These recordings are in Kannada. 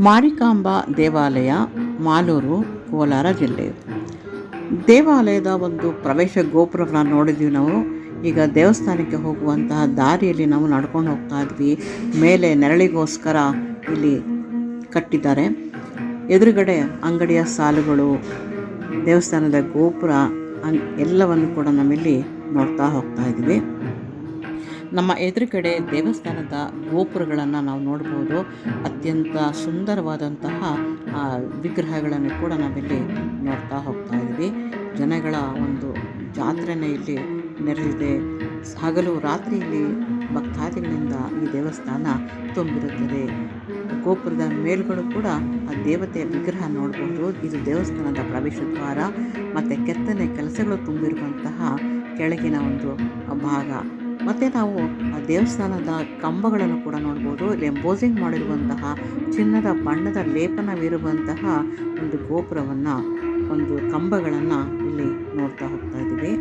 ಮಾರಿಕಾಂಬಾ ದೇವಾಲಯ, ಮಾಲೂರು, ಕೋಲಾರ ಜಿಲ್ಲೆ. ದೇವಾಲಯದ ಒಂದು ಪ್ರವೇಶ ಗೋಪುರವನ್ನು ನೋಡಿದ್ವಿ ನಾವು. ಈಗ ದೇವಸ್ಥಾನಕ್ಕೆ ಹೋಗುವಂತಹ ದಾರಿಯಲ್ಲಿ ನಾವು ನಡ್ಕೊಂಡು ಹೋಗ್ತಾ ಇದ್ವಿ. ಮೇಲೆ ನೆರಳಿಗೋಸ್ಕರ ಇಲ್ಲಿ ಕಟ್ಟಿದ್ದಾರೆ. ಎದುರುಗಡೆ ಅಂಗಡಿಯ ಸಾಲುಗಳು, ದೇವಸ್ಥಾನದ ಗೋಪುರ ಎಲ್ಲವನ್ನು ಕೂಡ ನಾವಿಲ್ಲಿ ನೋಡ್ತಾ ಹೋಗ್ತಾ ಇದ್ವಿ ನಮ್ಮ ಎದುರುಗಡೆ ದೇವಸ್ಥಾನದ ಗೋಪುರಗಳನ್ನು ನಾವು ನೋಡ್ಬೋದು. ಅತ್ಯಂತ ಸುಂದರವಾದಂತಹ ವಿಗ್ರಹಗಳನ್ನು ಕೂಡ ನಾವಿಲ್ಲಿ ನೋಡ್ತಾ ಹೋಗ್ತಾ ಇದ್ದೀವಿ. ಜನಗಳ ಒಂದು ಜಾತ್ರೆನೇ ಇಲ್ಲಿ ನೆರೆದಿದೆ. ಹಗಲು ರಾತ್ರಿಯಲ್ಲಿ ಭಕ್ತಾದಿಗಳಿಂದ ಈ ದೇವಸ್ಥಾನ ತುಂಬಿರುತ್ತದೆ. ಗೋಪುರದ ಮೇಲ್ಗಳು ಕೂಡ ಆ ದೇವತೆಯ ವಿಗ್ರಹ ನೋಡಬಹುದು ಇದು ದೇವಸ್ಥಾನದ ಪ್ರವೇಶ ದ್ವಾರ ಮತ್ತು ಕೆತ್ತನೆ ಕೆಲಸಗಳು ತುಂಬಿರುವಂತಹ ಕೆಳಗಿನ ಒಂದು ಭಾಗ. ಮತ್ತು ನಾವು ಆ ದೇವಸ್ಥಾನದ ಕಂಬಗಳನ್ನು ಕೂಡ ನೋಡ್ಬೋದು. ಲೆಂಬೋಸಿಂಗ್ ಮಾಡಿರುವಂತಹ ಚಿನ್ನದ ಬಣ್ಣದ ಲೇಪನವಿರುವಂತಹ ಒಂದು ಗೋಪುರವನ್ನು ಒಂದು ಕಂಬಗಳನ್ನು ಇಲ್ಲಿ ನೋಡ್ತಾ ಹೋಗ್ತಾ ಇದ್ದೀವಿ.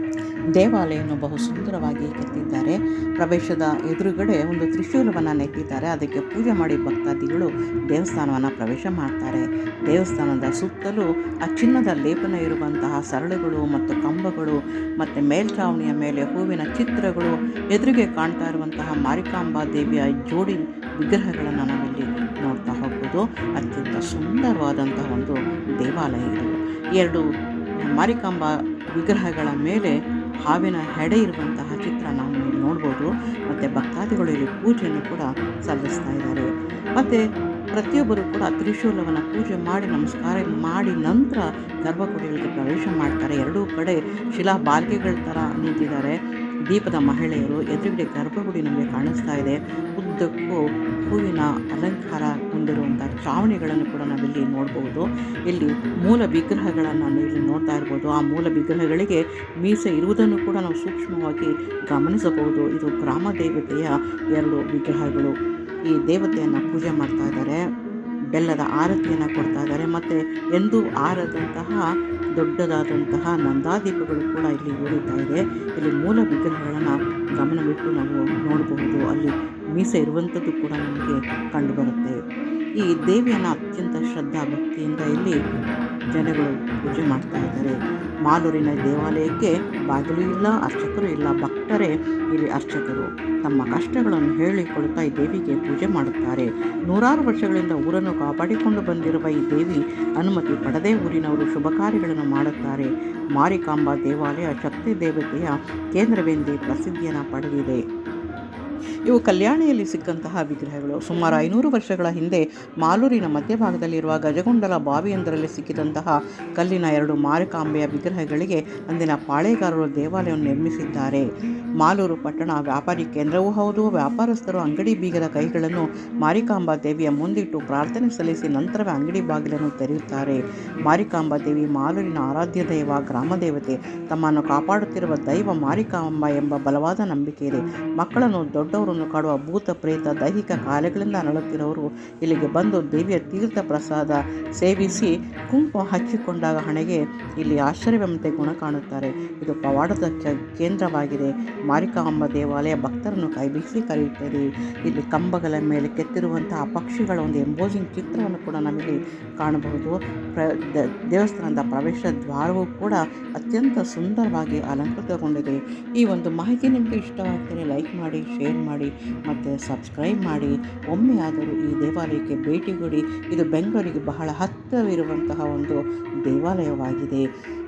ದೇವಾಲಯವನ್ನು ಬಹು ಸುಂದರವಾಗಿ ಕೆತ್ತಿದ್ದಾರೆ. ಪ್ರವೇಶದ ಎದುರುಗಡೆ ಒಂದು ತ್ರಿಶೂಲವನ್ನು ನೆಟ್ಟಿದ್ದಾರೆ. ಅದಕ್ಕೆ ಪೂಜೆ ಮಾಡಿ ಭಕ್ತಾದಿಗಳು ದೇವಸ್ಥಾನವನ್ನು ಪ್ರವೇಶ ಮಾಡ್ತಾರೆ. ದೇವಸ್ಥಾನದ ಸುತ್ತಲೂ ಆ ಚಿನ್ನದ ಲೇಪನ ಇರುವಂತಹ ಸರಳುಗಳು ಮತ್ತು ಕಂಬಗಳು ಮತ್ತು ಮೇಲ್ಛಾವಣಿಯ ಮೇಲೆ ಹೂವಿನ ಚಿತ್ರಗಳು ಎದುರಿಗೆ ಕಾಣ್ತಾ ಇರುವಂತಹ ಮಾರಿಕಾಂಬಾ ದೇವಿಯ ಜೋಡಿ ವಿಗ್ರಹಗಳನ್ನು ನಾವಿಲ್ಲಿ ನೋಡ್ತಾ ಹೋಗ್ಬೋದು ಅತ್ಯಂತ ಸುಂದರವಾದಂತಹ ಒಂದು ದೇವಾಲಯ ಇದು. ಎರಡು ಮಾರಿಕಾಂಬ ವಿಗ್ರಹಗಳ ಮೇಲೆ ಹಾವಿನ ಹೆಡೆ ಇರುವಂತಹ ಚಿತ್ರ ನಾವು ಇಲ್ಲಿ ನೋಡ್ಬೋದು. ಮತ್ತು ಭಕ್ತಾದಿಗಳು ಇಲ್ಲಿ ಪೂಜೆಯನ್ನು ಕೂಡ ಸಲ್ಲಿಸ್ತಾ ಇದ್ದಾರೆ. ಮತ್ತು ಪ್ರತಿಯೊಬ್ಬರು ಕೂಡ ತ್ರಿಶೂಲವನ್ನು ಪೂಜೆ ಮಾಡಿ ನಮಸ್ಕಾರ ಮಾಡಿ ನಂತರ ಗರ್ಭಗುಡಿಗಳಿಗೆ ಪ್ರವೇಶ ಮಾಡ್ತಾರೆ. ಎರಡೂ ಕಡೆ ಶಿಲಾ ಬಾಲ್ಕೆಗಳ ಥರ ನಿಂತಿದ್ದಾರೆ. ದೀಪದ ಮಹಿಳೆಯರು ಎದುರುಗಡೆ ಗರ್ಭಗುಡಿ ನಮಗೆ ಕಾಣಿಸ್ತಾ ಇದೆ. ಉದ್ದಕ್ಕೂ ಹೂವಿನ ಅಲಂಕಾರ ಹೊಂದಿರುವಂಥ ಚಾವಣಿಗಳನ್ನು ಕೂಡ ನಾವಿಲ್ಲಿ ನೋಡಬಹುದು ಇಲ್ಲಿ ಮೂಲ ವಿಗ್ರಹಗಳನ್ನು ನಾವು ಇಲ್ಲಿ ನೋಡ್ತಾ ಇರ್ಬೋದು. ಆ ಮೂಲ ವಿಗ್ರಹಗಳಿಗೆ ಮೀಸೆ ಇರುವುದನ್ನು ಕೂಡ ನಾವು ಸೂಕ್ಷ್ಮವಾಗಿ ಗಮನಿಸಬಹುದು. ಇದು ಗ್ರಾಮ ದೇವತೆಯ ಎರಡು ವಿಗ್ರಹಗಳು. ಈ ದೇವತೆಯನ್ನು ಪೂಜೆ ಮಾಡ್ತಾ ಇದ್ದಾರೆ. ಬೆಲ್ಲದ ಆರತಿಯನ್ನು ಕೊಡ್ತಾ ಇದ್ದಾರೆ. ಮತ್ತು ಎಂದೂ ಆರದಂತಹ ದೊಡ್ಡದಾದಂತಹ ನಂದಾದೀಪಗಳು ಕೂಡ ಇಲ್ಲಿ ಉರಿತಾ ಇದೆ. ಇಲ್ಲಿ ಮೂಲ ವಿಗ್ರಹಗಳನ್ನು ಗಮನವಿಟ್ಟು ನಾವು ನೋಡಬಹುದು. ಅಲ್ಲಿ ಮೀಸೆ ಇರುವಂಥದ್ದು ಕೂಡ ನಮಗೆ ಕಂಡುಬರುತ್ತೆ ಈ ದೇವಿಯನ್ನು ಅತ್ಯಂತ ಶ್ರದ್ಧಾ ಭಕ್ತಿಯಿಂದ ಇಲ್ಲಿ ಜನಗಳು ಪೂಜೆ ಮಾಡ್ತಾ ಇದ್ದಾರೆ. ಮಾಲೂರಿನ ದೇವಾಲಯಕ್ಕೆ ಬಾಗಿಲು ಇಲ್ಲ, ಅರ್ಚಕರು ಇಲ್ಲ, ಭಕ್ತರೇ ಇಲ್ಲಿ ಅರ್ಚಕರು. ತಮ್ಮ ಕಷ್ಟಗಳನ್ನು ಹೇಳಿಕೊಳ್ತಾ ಈ ದೇವಿಗೆ ಪೂಜೆ ಮಾಡುತ್ತಾರೆ. ನೂರಾರು ವರ್ಷಗಳಿಂದ ಊರನ್ನು ಕಾಪಾಡಿಕೊಂಡು ಬಂದಿರುವ ಈ ದೇವಿ ಅನುಮತಿ ಪಡೆದೇ ಊರಿನವರು ಶುಭ ಕಾರ್ಯಗಳನ್ನು ಮಾಡುತ್ತಾರೆ. ಮಾರಿಕಾಂಬಾ ದೇವಾಲಯ ಶಕ್ತಿ ದೇವತೆಯ ಕೇಂದ್ರವೆಂದೇ ಪ್ರಸಿದ್ಧಿಯನ್ನು ಪಡೆದಿದೆ. ಇವು ಕಲ್ಯಾಣಿಯಲ್ಲಿ ಸಿಕ್ಕಂತಹ ವಿಗ್ರಹಗಳು. ಸುಮಾರು ಐನೂರು ವರ್ಷಗಳ ಹಿಂದೆ ಮಾಲೂರಿನ ಮಧ್ಯಭಾಗದಲ್ಲಿರುವ ಗಜಗೊಂಡಲ ಬಾವಿಯೊಂದರಲ್ಲಿ ಸಿಕ್ಕಿದಂತಹ ಕಲ್ಲಿನ ಎರಡು ಮಾರಿಕಾಂಬೆಯ ವಿಗ್ರಹಗಳಿಗೆ ಅಂದಿನ ಪಾಳೆಗಾರರು ದೇವಾಲಯವನ್ನು ನಿರ್ಮಿಸಿದ್ದಾರೆ. ಮಾಲೂರು ಪಟ್ಟಣ ವ್ಯಾಪಾರಿ ಕೇಂದ್ರವೂ ಹೌದು, ವ್ಯಾಪಾರಸ್ಥರು ಅಂಗಡಿ ಬೀಗದ ಕೈಗಳನ್ನು ಮಾರಿಕಾಂಬಾ ದೇವಿಯ ಮುಂದಿಟ್ಟು ಪ್ರಾರ್ಥನೆ ಸಲ್ಲಿಸಿ ನಂತರವೇ ಅಂಗಡಿ ಬಾಗಿಲನ್ನು ತೆರೆಯುತ್ತಾರೆ. ಮಾರಿಕಾಂಬಾ ದೇವಿ ಮಾಲೂರಿನ ಆರಾಧ್ಯ ದೈವ, ಗ್ರಾಮ ದೇವತೆ, ತಮ್ಮನ್ನು ಕಾಪಾಡುತ್ತಿರುವ ದೈವ ಮಾರಿಕಾಂಬ ಎಂಬ ಬಲವಾದ ನಂಬಿಕೆ ಇದೆ. ಮಕ್ಕಳನ್ನು ದೊಡ್ಡವರನ್ನು ಕಾಡುವ ಭೂತ ಪ್ರೇತ ದೈಹಿಕ ಕಾಯಿಲೆಗಳಿಂದ ನರಳುತ್ತಿರೋರು ಇಲ್ಲಿಗೆ ಬಂದು ದೇವಿಯ ತೀರ್ಥ ಪ್ರಸಾದ ಸೇವಿಸಿ ಕುಂಕುಮ ಹಚ್ಚಿಕೊಂಡಾಗ ಹಣೆಗೆ ಇಲ್ಲಿ ಆಶ್ಚರ್ಯವೆಂಬಂತೆ ಗುಣ ಕಾಣುತ್ತಾರೆ. ಇದು ಪವಾಡದ ಕೇಂದ್ರವಾಗಿದೆ. ಮಾರಿಕಾಂಬ ದೇವಾಲಯ ಭಕ್ತರನ್ನು ಕೈಬೀಸಿ ಕರೆಯುತ್ತದೆ. ಇಲ್ಲಿ ಕಂಬಗಳ ಮೇಲೆ ಕೆತ್ತಿರುವಂತಹ ಪಕ್ಷಿಗಳ ಒಂದು ಎಂಬೋಸಿಂಗ್ ಚಿತ್ರವನ್ನು ಕೂಡ ನಮಗೆ ಕಾಣಬಹುದು. ಪ್ರ ದೇವಸ್ಥಾನದ ಪ್ರವೇಶ ದ್ವಾರವೂ ಕೂಡ ಅತ್ಯಂತ ಸುಂದರವಾಗಿ ಅಲಂಕೃತಗೊಂಡಿದೆ. ಈ ಒಂದು ಮಾಹಿತಿ ನಿಮಗೆ ಇಷ್ಟವಾಗ್ತದೆ ಲೈಕ್ ಮಾಡಿ, ಶೇರ್ ಮಾಡಿ. ಮತ್ತು ಸಬ್ಸ್ಕ್ರೈಬ್ ಮಾಡಿ. ಒಮ್ಮೆಯಾದರೂ ಈ ದೇವಾಲಯಕ್ಕೆ ಭೇಟಿ ಕೊಡಿ. ಇದು ಬೆಂಗಳೂರಿಗೆ ಬಹಳ ಹತ್ತಿರವಿರುವಂತಹ ಒಂದು ದೇವಾಲಯವಾಗಿದೆ.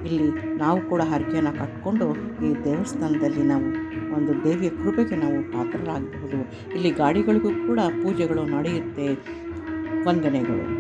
ಇಲ್ಲಿ ನಾವು ಕೂಡ ಹರಕೆಯನ್ನು ಕಟ್ಕೊಂಡು ಈ ದೇವಸ್ಥಾನದಲ್ಲಿ ನಾವು ಒಂದು ದೇವಿಯ ಕೃಪೆಗೆ ನಾವು ಪಾತ್ರರಾಗಬಹುದು. ಇಲ್ಲಿ ಗಾಡಿಗಳಿಗೂ ಕೂಡ ಪೂಜೆಗಳು ನಡೆಯುತ್ತೆ. ವಂದನೆಗಳು.